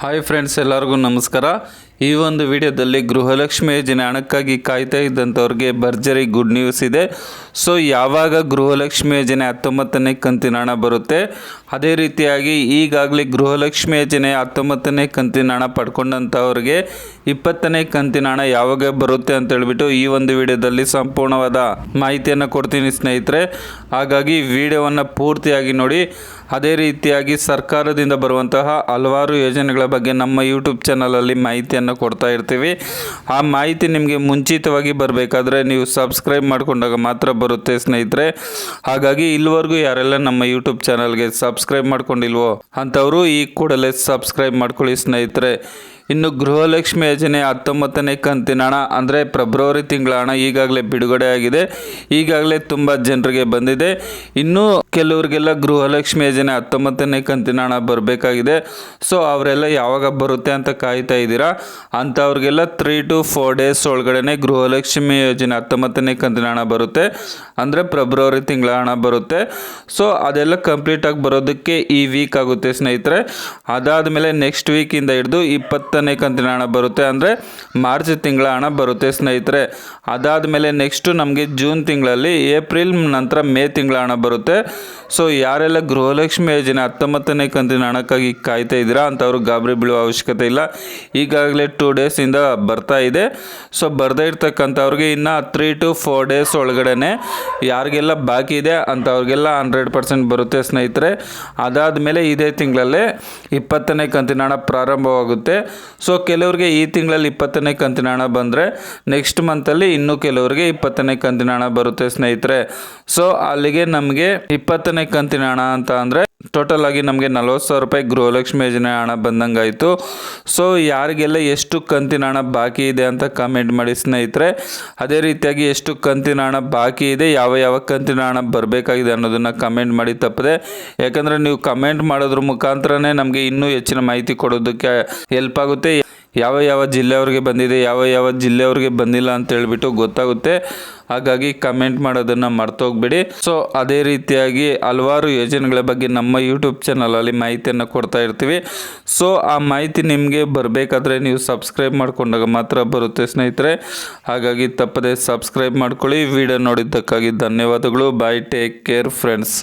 Hi friends ಎಲ್ಲರಿಗೂ ನಮಸ್ಕಾರ. ಈ ಒಂದು ವಿಡಿಯೋದಲ್ಲಿ ಗೃಹಲಕ್ಷ್ಮಿ ಯೋಜನೆ ಹಣಕ್ಕಾಗಿ ಕಾಯ್ತಾ ಇದ್ದಂಥವ್ರಿಗೆ ಭರ್ಜರಿ ಗುಡ್ ನ್ಯೂಸ್ ಇದೆ. ಸೊ ಯಾವಾಗ ಗೃಹಲಕ್ಷ್ಮಿ ಯೋಜನೆ ಹತ್ತೊಂಬತ್ತನೇ ಕಂತಿನ ಹಣ ಬರುತ್ತೆ? ಅದೇ ರೀತಿಯಾಗಿ ಈಗಾಗಲೇ ಗೃಹಲಕ್ಷ್ಮಿ ಯೋಜನೆ ಹತ್ತೊಂಬತ್ತನೇ ಕಂತಿನ ಹಣ ಪಡ್ಕೊಂಡಂಥವ್ರಿಗೆ ಇಪ್ಪತ್ತನೇ ಕಂತಿನ ಹಣ ಯಾವಾಗ ಬರುತ್ತೆ ಅಂತ ಹೇಳ್ಬಿಟ್ಟು ಈ ಒಂದು ವಿಡಿಯೋದಲ್ಲಿ ಸಂಪೂರ್ಣವಾದ ಮಾಹಿತಿಯನ್ನು ಕೊಡ್ತೀನಿ ಸ್ನೇಹಿತರೆ. ಹಾಗಾಗಿ ವಿಡಿಯೋವನ್ನು ಪೂರ್ತಿಯಾಗಿ ನೋಡಿ. ಅದೇ ರೀತಿಯಾಗಿ ಸರ್ಕಾರದಿಂದ ಬರುವಂತಹ ಹಲವಾರು ಯೋಜನೆಗಳ ಬಗ್ಗೆ ನಮ್ಮ ಯೂಟ್ಯೂಬ್ ಚಾನಲಲ್ಲಿ ಮಾಹಿತಿಯನ್ನು ಕೊಡ್ತಾ ಇರ್ತೀವಿ. ಆ ಮಾಹಿತಿ ನಿಮಗೆ ಮುಂಚಿತವಾಗಿ ಬರಬೇಕಾದ್ರೆ ನೀವು ಸಬ್ಸ್ಕ್ರೈಬ್ ಮಾಡಿಕೊಂಡಾಗ ಮಾತ್ರ ಬರುತ್ತೆ ಸ್ನೇಹಿತರೆ. ಹಾಗಾಗಿ ಇಲ್ಲಿವರೆಗೂ ಯಾರೆಲ್ಲ ನಮ್ಮ ಯೂಟ್ಯೂಬ್ ಚಾನಲ್ಗೆ ಸಬ್ಸ್ಕ್ರೈಬ್ ಮಾಡ್ಕೊಂಡಿಲ್ವೋ, ಅಂಥವರು ಈ ಕೂಡಲೇ ಸಬ್ಸ್ಕ್ರೈಬ್ ಮಾಡ್ಕೊಳ್ಳಿ ಸ್ನೇಹಿತರೆ. ಇನ್ನು ಗೃಹಲಕ್ಷ್ಮಿ ಯೋಜನೆ ಹತ್ತೊಂಬತ್ತನೇ ಕಂತಿನ ಹಣ, ಅಂದರೆ ಫೆಬ್ರವರಿ ತಿಂಗಳ ಹಣ ಈಗಾಗಲೇ ಬಿಡುಗಡೆ ಆಗಿದೆ. ಈಗಾಗಲೇ ತುಂಬ ಜನರಿಗೆ ಬಂದಿದೆ. ಇನ್ನೂ ಕೆಲವರಿಗೆಲ್ಲ ಗೃಹಲಕ್ಷ್ಮಿ ಯೋಜನೆ ಹತ್ತೊಂಬತ್ತನೇ ಕಂತಿನ ಹಣ ಬರಬೇಕಾಗಿದೆ. ಸೊ ಅವರೆಲ್ಲ ಯಾವಾಗ ಬರುತ್ತೆ ಅಂತ ಕಾಯ್ತಾ ಇದ್ದೀರಾ? ಅಂಥವ್ರಿಗೆಲ್ಲ ತ್ರೀ ಟು ಫೋರ್ ಡೇಸ್ ಒಳಗಡೆ ಗೃಹಲಕ್ಷ್ಮಿ ಯೋಜನೆ ಹತ್ತೊಂಬತ್ತನೇ ಕಂತಿನ ಹಣ ಬರುತ್ತೆ. ಅಂದರೆ ಫೆಬ್ರವರಿ ತಿಂಗಳ ಹಣ ಬರುತ್ತೆ. ಸೊ ಅದೆಲ್ಲ ಕಂಪ್ಲೀಟಾಗಿ ಬರೋದಕ್ಕೆ ಈ ವೀಕ್ ಆಗುತ್ತೆ ಸ್ನೇಹಿತರೆ. ಅದಾದ ಮೇಲೆ ನೆಕ್ಸ್ಟ್ ವೀಕಿಂದ ಹಿಡಿದು ಇಪ್ಪತ್ತನೇ ಕಂತಿನ ಹಣ ಬರುತ್ತೆ ಅಂದರೆ ಮಾರ್ಚ್ ತಿಂಗಳ ಹಣ ಬರುತ್ತೆ ಸ್ನೇಹಿತರೆ. ಅದಾದ ಮೇಲೆ ನೆಕ್ಸ್ಟು ನಮಗೆ ಜೂನ್ ತಿಂಗಳಲ್ಲಿ ಏಪ್ರಿಲ್ ನಂತರ ಮೇ ತಿಂಗಳ ಹಣ ಬರುತ್ತೆ. ಸೊ ಯಾರೆಲ್ಲ ಗೃಹಲಕ್ಷ್ಮಿ ಯೋಜನೆ ಹತ್ತೊಂಬತ್ತನೇ ಕಂತಿನ ಹಣಕ್ಕಾಗಿ ಕಾಯ್ತಾ ಇದ್ದೀರಾ ಅಂಥವ್ರು ಗಾಬರಿ ಬೀಳುವ ಅವಶ್ಯಕತೆ ಇಲ್ಲ. ಈಗಾಗಲೇ ಟೂ ಡೇಸಿಂದ ಬರ್ತಾ ಇದೆ. ಸೊ ಬರ್ದೇ ಇರ್ತಕ್ಕಂಥವ್ರಿಗೆ ಇನ್ನು ತ್ರೀ ಟು ಫೋರ್ ಡೇಸ್ ಒಳಗಡೆ ಯಾರಿಗೆಲ್ಲ ಬಾಕಿ ಇದೆ ಅಂಥವ್ರಿಗೆಲ್ಲ ಹಂಡ್ರೆಡ್ ಪರ್ಸೆಂಟ್ ಬರುತ್ತೆ ಸ್ನೇಹಿತರೆ. ಅದಾದ ಮೇಲೆ ಇದೇ ತಿಂಗಳಲ್ಲೇ ಇಪ್ಪತ್ತನೇ ಕಂತಿನ ಹಣ ಪ್ರಾರಂಭವಾಗುತ್ತೆ. ಸೊ ಕೆಲವರಿಗೆ ಈ ತಿಂಗಳಲ್ಲಿ ಇಪ್ಪತ್ತನೇ ಕಂತಿನ ಹಣ ಬಂದರೆ ನೆಕ್ಸ್ಟ್ ಮಂತಲ್ಲಿ ಇನ್ನೂ ಕೆಲವರಿಗೆ ಇಪ್ಪತ್ತನೇ ಕಂತಿನ ಹಣ ಬರುತ್ತೆ ಸ್ನೇಹಿತರೆ. ಸೊ ಅಲ್ಲಿಗೆ ನಮಗೆ ಇಪ್ಪತ್ತನೇ ಕಂತಿನ ಹಣ ಅಂತ ಅಂದರೆ ಟೋಟಲ್ ಆಗಿ ನಮಗೆ ನಲ್ವತ್ತು ಸಾವಿರ ರೂಪಾಯಿ ಗೃಹಲಕ್ಷ್ಮಿ ಯೋಜನೆ ಹಣ ಬಂದಂಗಾಯಿತು. ಸೊ ಯಾರಿಗೆಲ್ಲ ಎಷ್ಟು ಕಂತಿನ ಹಣ ಬಾಕಿ ಇದೆ ಅಂತ ಕಮೆಂಟ್ ಮಾಡಿ ಸ್ನೇಹಿತರೆ, ಅದೇ ರೀತಿಯಾಗಿ ಎಷ್ಟು ಕಂತಿನ ಹಣ ಬಾಕಿ ಇದೆ, ಯಾವ ಯಾವ ಕಂತಿನ ಹಣ ಬರಬೇಕಾಗಿದೆ ಅನ್ನೋದನ್ನು ಕಮೆಂಟ್ ಮಾಡಿ ತಪ್ಪದೆ. ಯಾಕಂದರೆ ನೀವು ಕಮೆಂಟ್ ಮಾಡೋದ್ರ ಮುಖಾಂತರನೇ ನಮಗೆ ಇನ್ನೂ ಹೆಚ್ಚಿನ ಮಾಹಿತಿ ಕೊಡೋದಕ್ಕೆ ಹೆಲ್ಪ್ ಆಗುತ್ತೆ. ಯಾವ ಯಾವ ಜಿಲ್ಲೆಯವ್ರಿಗೆ ಬಂದಿದೆ, ಯಾವ ಯಾವ ಜಿಲ್ಲೆಯವ್ರಿಗೆ ಬಂದಿಲ್ಲ ಅಂತ ಹೇಳ್ಬಿಟ್ಟು ಗೊತ್ತಾಗುತ್ತೆ. ಹಾಗಾಗಿ ಕಮೆಂಟ್ ಮಾಡೋದನ್ನು ಮರ್ತೋಗ್ಬೇಡಿ. ಸೊ ಅದೇ ರೀತಿಯಾಗಿ ಹಲವಾರು ಯೋಜನೆಗಳ ಬಗ್ಗೆ ನಮ್ಮ ಯೂಟ್ಯೂಬ್ ಚಾನಲಲ್ಲಿ ಮಾಹಿತಿಯನ್ನು ಕೊಡ್ತಾ ಇರ್ತೀವಿ. ಸೊ ಆ ಮಾಹಿತಿ ನಿಮಗೆ ಬರಬೇಕಾದ್ರೆ ನೀವು ಸಬ್ಸ್ಕ್ರೈಬ್ ಮಾಡಿಕೊಂಡಾಗ ಮಾತ್ರ ಬರುತ್ತೆ ಸ್ನೇಹಿತರೆ. ಹಾಗಾಗಿ ತಪ್ಪದೆ ಸಬ್ಸ್ಕ್ರೈಬ್ ಮಾಡ್ಕೊಳ್ಳಿ. ವಿಡಿಯೋ ನೋಡಿದ್ದಕ್ಕಾಗಿ ಧನ್ಯವಾದಗಳು. Bye take care friends